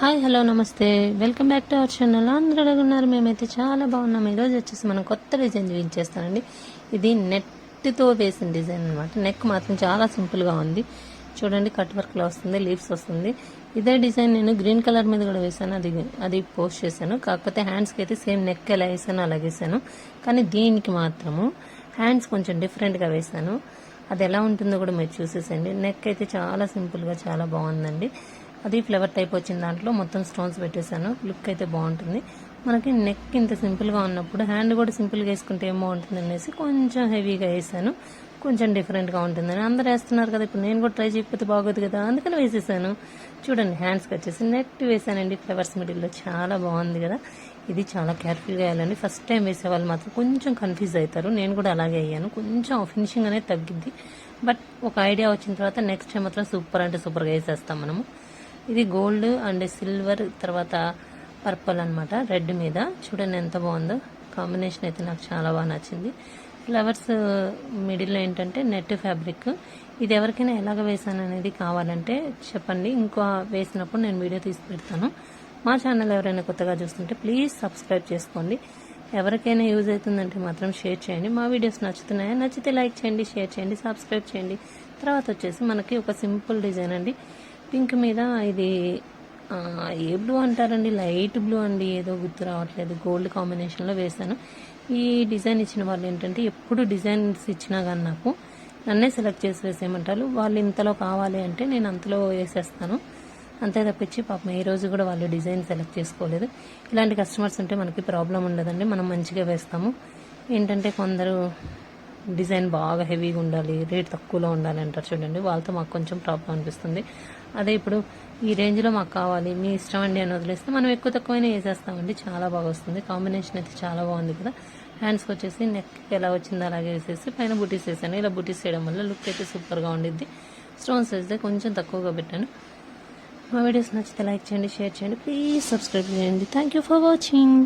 Hi hello నమస్తే. Welcome back to our channel. అందరూ ఉన్నారు మేమైతే చాలా బాగున్నాం. ఈరోజు వచ్చేసి మనం కొత్త డిజైన్ చూపించేస్తానండి. ఇది నెట్తో వేసిన డిజైన్ అనమాట నెక్ మాత్రం చాలా సింపుల్గా ఉంది. చూడండి కట్ వర్క్లో వస్తుంది లీవ్స్ వస్తుంది. ఇదే డిజైన్ నేను గ్రీన్ కలర్ మీద కూడా వేసాను అది అది పోస్ట్ చేశాను. కాకపోతే హ్యాండ్స్కి అయితే సేమ్ నెక్ ఎలా వేసాను అలా వేసాను. కానీ దీనికి మాత్రము హ్యాండ్స్ కొంచెం డిఫరెంట్గా వేసాను అది ఎలా ఉంటుందో కూడా మీరు చూసేసండి నెక్ అయితే చాలా సింపుల్గా చాలా బాగుందండి. అది ఫ్లవర్ టైప్ వచ్చిన దాంట్లో మొత్తం స్టోన్స్ పెట్టేశాను. లుక్ అయితే బాగుంటుంది. మనకి నెక్ ఇంత సింపుల్గా ఉన్నప్పుడు హ్యాండ్ కూడా సింపుల్గా వేసుకుంటే ఏం బాగుంటుంది అనేసి కొంచెం హెవీగా వేసాను. కొంచెం డిఫరెంట్గా ఉంటుందని అందరూ వేస్తున్నారు కదా ఇప్పుడు నేను కూడా ట్రై చేయకపోతే బాగోదు కదా అందుకని వేసేసాను. చూడండి హ్యాండ్స్కి వచ్చేసి నెట్ వేసానండి ఫ్లవర్స్ మిడిల్లో చాలా బాగుంది కదా. ఇది చాలా కేర్ఫుల్గా వేయాలండి. ఫస్ట్ టైం వేసే వాళ్ళు మాత్రం కొంచెం కన్ఫ్యూజ్ అవుతారు. నేను కూడా అలాగే అయ్యాను. కొంచెం ఫినిషింగ్ అనేది తగ్గింది బట్ ఒక ఐడియా వచ్చిన తర్వాత నెక్స్ట్ టైం మాత్రం సూపర్ అంటే సూపర్గా వేసేస్తాం మనము. ఇది గోల్డ్ అండ్ సిల్వర్ తర్వాత పర్పుల్ అనమాట రెడ్ మీద. చూడండి ఎంత బాగుందో. కాంబినేషన్ అయితే నాకు చాలా బాగా నచ్చింది. ఫ్లవర్స్ మిడిల్లో ఏంటంటే నెట్ ఫ్యాబ్రిక్. ఇది ఎవరికైనా ఎలాగ వేసాను అనేది కావాలంటే చెప్పండి. ఇంకో వేసినప్పుడు నేను వీడియో తీసి పెడతాను. మా ఛానల్ ఎవరైనా కొత్తగా చూస్తుంటే ప్లీజ్ సబ్స్క్రైబ్ చేసుకోండి. ఎవరికైనా యూజ్ అవుతుందంటే మాత్రం షేర్ చేయండి. మా వీడియోస్ నచ్చుతున్నాయా? నచ్చితే లైక్ చేయండి షేర్ చేయండి సబ్స్క్రైబ్ చేయండి. తర్వాత వచ్చేసి మనకి ఒక సింపుల్ డిజైన్ అండి. పింక్ మీద ఇది ఏ బ్లూ అంటారండి లైట్ బ్లూ అండి ఏదో గుర్తు రావట్లేదు గోల్డ్ కాంబినేషన్లో వేశాను. ఈ డిజైన్ ఇచ్చిన వాళ్ళు ఏంటంటే ఎప్పుడు డిజైన్స్ ఇచ్చినా కానీ నాకు నన్నే సెలెక్ట్ చేసి వేసేయమంటారు. వాళ్ళు ఇంతలో కావాలి అంటే నేను అంతలో వేసేస్తాను. అంతే తప్పించి పాపం ఏ రోజు కూడా వాళ్ళు డిజైన్ సెలెక్ట్ చేసుకోలేదు. ఇలాంటి కస్టమర్స్ ఉంటే మనకి ప్రాబ్లం ఉండదండి మనం మంచిగా వేస్తాము. ఏంటంటే కొందరు డిజైన్ బాగా హెవీగా ఉండాలి రేట్ తక్కువలో ఉండాలి అంటారు చూడండి. వాళ్ళతో మాకు కొంచెం ప్రాబ్లం అనిపిస్తుంది. అదే ఇప్పుడు ఈ రేంజ్లో మాకు కావాలి మీ ఇష్టం అండి అని వదిలేస్తే మనం ఎక్కువ తక్కువైనా వేసేస్తామండి. చాలా బాగా వస్తుంది. కాంబినేషన్ అయితే చాలా బాగుంది కదా. హ్యాండ్స్కి వచ్చేసి నెక్ ఎలా వచ్చిందో అలాగే వేసేసి పైన బుటీస్ వేసాను. ఇలా బుటీస్ వేయడం వల్ల లుక్ అయితే సూపర్గా ఉండిద్ది. స్టోన్స్ వేస్తే కొంచెం తక్కువగా పెట్టాను. మా వీడియోస్ నచ్చితే లైక్ చేయండి షేర్ చేయండి. ప్లీజ్ సబ్స్క్రైబ్ చేయండి. Thank you for watching